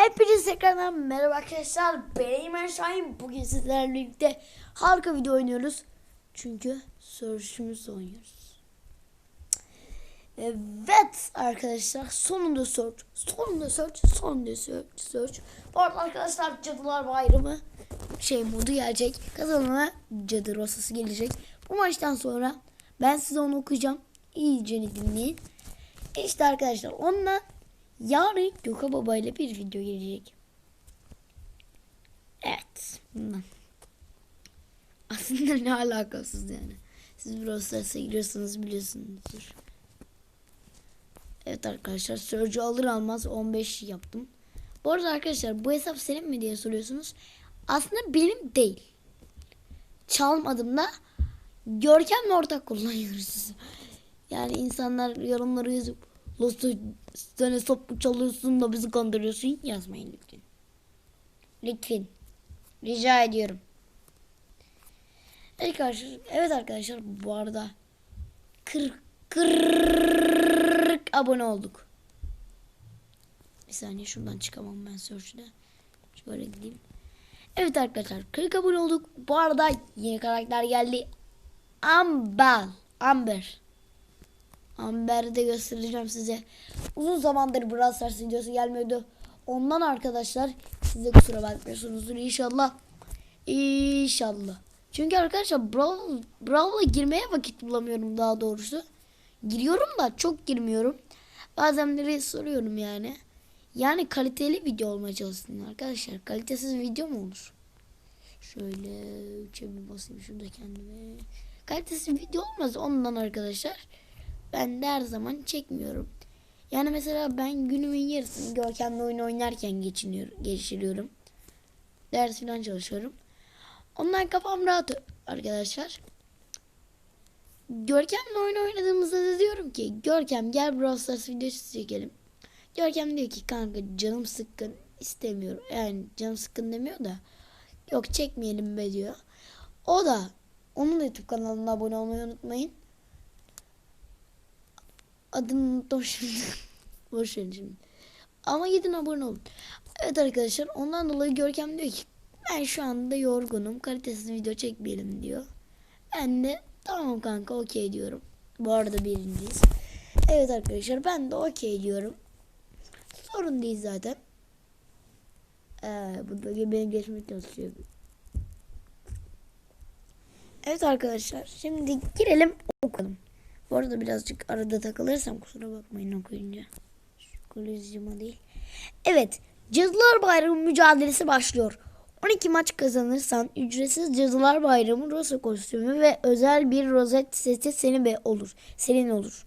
Hepiniz tekrardan merhaba arkadaşlar. Ben Eymen Şahin. Bugün sizlerle birlikte harika video oynuyoruz. Çünkü Search'ümüzle oynuyoruz. Evet arkadaşlar sonunda Search. Sonunda Search. Sonunda Search. Search. Bu arada arkadaşlar Cadılar Bayramı şey modu gelecek. Kazanana Cadı Rosası gelecek. Bu maçtan sonra ben size onu okuyacağım. İyice dinleyin. İşte arkadaşlar onunla yarın Gökhan Baba ile bir video gelecek. Evet. Bundan. Aslında ne alakasız yani. Siz Brawl giriyorsanız biliyorsunuzdur. Evet arkadaşlar Surge'ü alır almaz 15 yaptım. Bu arada arkadaşlar bu hesap senin mi diye soruyorsunuz. Aslında benim değil. Çalmadım da Görkem'le ortak kullanıyoruz. Yani insanlar yorumları yazıp Nasıl sen hesap mı çalıyorsun da bizi kandırıyorsun yazmayın lütfen. Lütfen. Rica ediyorum. Evet arkadaşlar, evet arkadaşlar bu arada 40 40 abone olduk. Bir saniye şuradan çıkamam ben search'de. Şöyle gideyim. Evet arkadaşlar 40 abone olduk. Bu arada yeni karakter geldi. Amber. Amber. Amber'i de göstereceğim size. Uzun zamandır Brawl Stars videosu gelmiyordu. Ondan arkadaşlar size kusura bakmıyorsunuzdur inşallah. İnşallah. Çünkü arkadaşlar Brawl, Brawl'a girmeye vakit bulamıyorum daha doğrusu. Giriyorum da çok girmiyorum. Bazenleri soruyorum yani. Yani kaliteli video olmaya çalışsın arkadaşlar. Kalitesiz video mu olur? Şöyle üçe bir basayım şurada kendime. Kalitesiz video olmaz ondan arkadaşlar. Ben de her zaman çekmiyorum. Yani mesela ben günümün yarısını Görkem'le oyun oynarken geçiniyorum, geçiriyorum. Ders falan çalışıyorum. Ondan kafam rahat arkadaşlar. Görkem'le oyun oynadığımızda da diyorum ki Görkem gel Brawl Stars videosu çekelim. Görkem diyor ki kanka canım sıkkın istemiyorum. Yani canım sıkkın demiyor da yok çekmeyelim be diyor. O da onun da YouTube kanalına abone olmayı unutmayın. Adını unuttum şimdi. Boş verin şimdi. Ama gidin abone olun. Evet arkadaşlar ondan dolayı Görkem diyor ki ben şu anda yorgunum. Kalitesiz video çekmeyelim diyor. Ben de tamam kanka okey diyorum. Bu arada birinciyiz. Evet arkadaşlar ben de okey diyorum. Sorun değil zaten. Ee, bu bölge beni geçmek çalışıyor. Evet arkadaşlar şimdi girelim okalım. Bu arada birazcık arada takılırsam kusura bakmayın okuyunca. Şükür değil. Evet. Cadılar Bayramı mücadelesi başlıyor. 12 maç kazanırsan ücretsiz Cadılar Bayramı Rosa kostümü ve özel bir rozet seti senin be olur. Senin olur.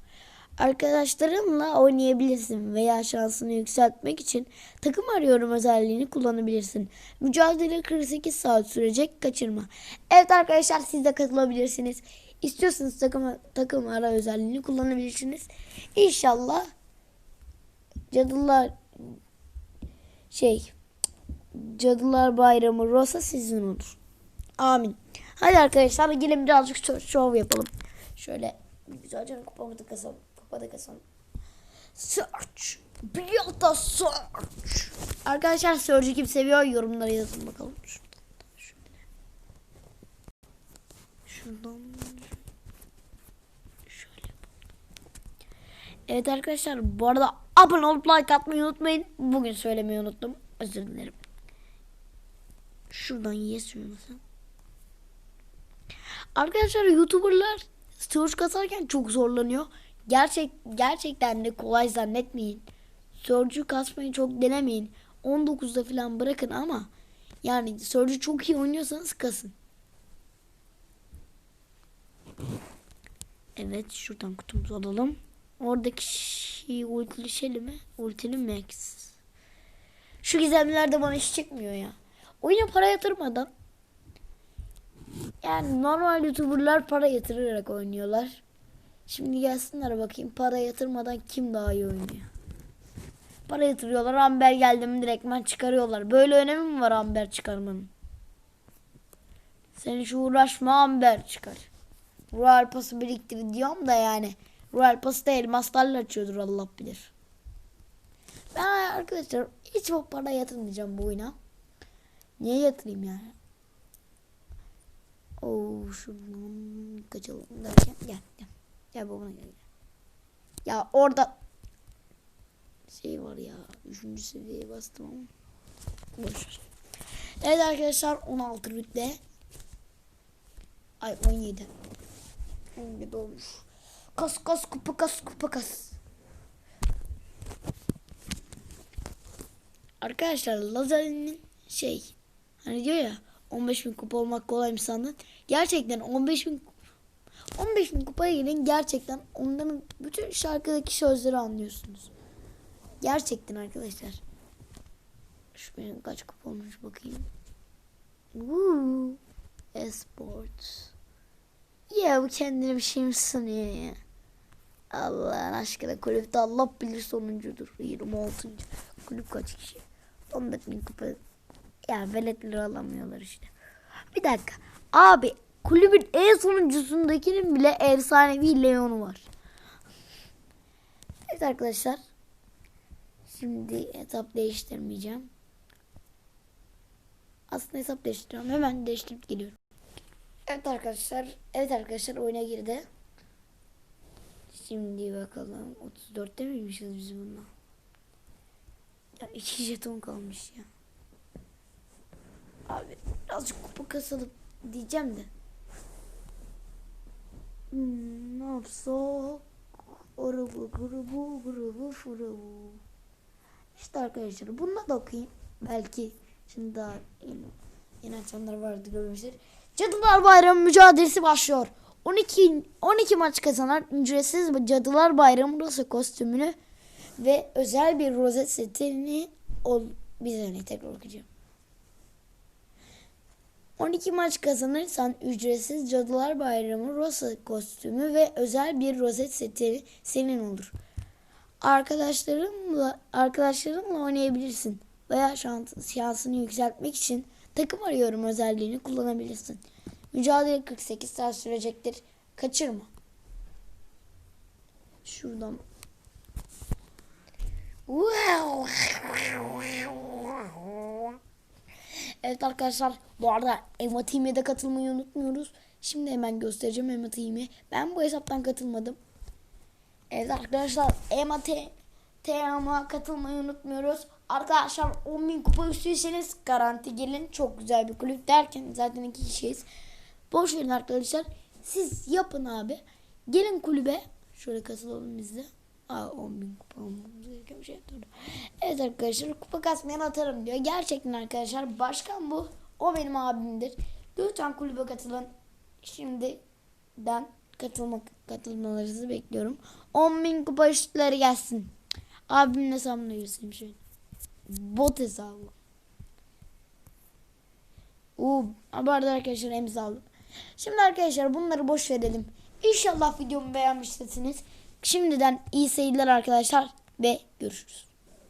Arkadaşlarınla oynayabilirsin veya şansını yükseltmek için takım arıyorum özelliğini kullanabilirsin. Mücadele 48 saat sürecek kaçırma. Evet arkadaşlar siz de katılabilirsiniz. İstiyorsanız takım, takım ara özelliğini kullanabilirsiniz. İnşallah cadılar şey cadılar bayramı Rosa sizin olur. Amin. Hadi arkadaşlar gelin birazcık şov yapalım. Şöyle güzelce kupamı kasalım. Kupada kasalım. Search. Bir da search. Arkadaşlar Search'ü kim seviyor yorumlara yazın bakalım. Şuradan. Şuradan. Evet arkadaşlar bu arada abone olup like atmayı unutmayın. Bugün söylemeyi unuttum. Özür dilerim. Şuradan yes mesela. Arkadaşlar YouTuber'lar search kasarken çok zorlanıyor. Gerçek gerçekten de kolay zannetmeyin. Search'ü kasmayı çok denemeyin. 19'da falan bırakın ama yani search'ü çok iyi oynuyorsanız kasın. Evet şuradan kutumuzu alalım. Oradaki şey ultili şeyli mi? Ultili max. Şu gizemlilerde bana hiç çıkmıyor ya. Oyuna para yatırmadan yani normal youtuberlar para yatırarak oynuyorlar. Şimdi gelsinler bakayım para yatırmadan kim daha iyi oynuyor. Para yatırıyorlar Amber geldi mi direktmen çıkarıyorlar. Böyle önemi mi var Amber çıkarmanın? Sen hiç uğraşma Amber çıkar. Royal pası biriktir diyorum da yani. Royal Pass'ta elmaslarla açıyordur Allah bilir. Ben arkadaşlar hiç o para yatırmayacağım bu oyuna. Niye yatırayım yani? Oo şuradan kaçalım derken gel gel. Gel babana gel. Ya orada şey var ya. Üçüncü seviyeye bastım ama. Boş. Evet arkadaşlar 16 rütbe. Ay 17. 17 olmuş. Kas kas kupa kas kupa kas. Arkadaşlar Lazari'nin şey hani diyor ya 15 bin kupa olmak kolaymış sandın. Gerçekten 15 bin 15 bin kupaya gelin gerçekten onların bütün şarkıdaki sözleri anlıyorsunuz. Gerçekten arkadaşlar. Şu benim kaç kupa olmuş bakayım. Woo. Esport. Ya bu kendine bir şey mi sanıyor ya? Allah'ın aşkına kulüpte Allah bilir sonuncudur. 26. Kulüp kaç kişi? 14 bin kupa. Ya veletleri alamıyorlar işte. Bir dakika. Abi kulübün en sonuncusundakinin bile efsanevi Leon'u var. Evet arkadaşlar. Şimdi hesap değiştirmeyeceğim. Aslında hesap değiştiriyorum. Hemen değiştirip geliyorum. Evet arkadaşlar. Evet arkadaşlar oyuna girdi. Şimdi bakalım. 34'te miymişiz biz bununla? Ya iki jeton kalmış ya. Abi birazcık kupa kasalım diyeceğim de. Hmm, ne yapsak? Grubu grubu grubu furubu. İşte arkadaşlar bununla da okuyayım. Belki şimdi daha yeni, yeni açanlar vardı görmüşler. Cadılar Bayramı mücadelesi başlıyor. 12 12 maç kazanan ücretsiz Cadılar Bayramı Rosa kostümünü ve özel bir rozet setini ol bir saniye tekrar okuyacağım. 12 maç kazanırsan ücretsiz Cadılar Bayramı Rosa kostümü ve özel bir rozet seti senin olur. Arkadaşlarınla arkadaşlarınla oynayabilirsin veya şans, şansını yükseltmek için takım arıyorum özelliğini kullanabilirsin. Mücadele 48 saat sürecektir. Kaçırma. Şuradan. Evet arkadaşlar bu arada Ema Team'e de katılmayı unutmuyoruz. Şimdi hemen göstereceğim Ema Team'i. Ben bu hesaptan katılmadım. Evet arkadaşlar Ema Team'a katılmayı unutmuyoruz. Arkadaşlar 10.000 kupa üstüyseniz garanti gelin. Çok güzel bir kulüp derken zaten iki kişiyiz. Boş verin arkadaşlar. Siz yapın abi. Gelin kulübe. Şöyle katılalım biz de. Aa 10 bin kupa olmamız gereken bir şey yaptırdı. Evet arkadaşlar kupa kasmayan atarım diyor. Gerçekten arkadaşlar başkan bu. O benim abimdir. Lütfen kulübe katılın. Şimdiden katılmak katılmalarınızı bekliyorum. 10 bin kupa üstleri gelsin. Abimin hesabını göstereyim şöyle. Bot hesabı. Uuu. Bu arada arkadaşlar imzaladım. Şimdi arkadaşlar bunları boş verelim. İnşallah videomu beğenmişsiniz. Şimdiden iyi seyirler arkadaşlar ve görüşürüz.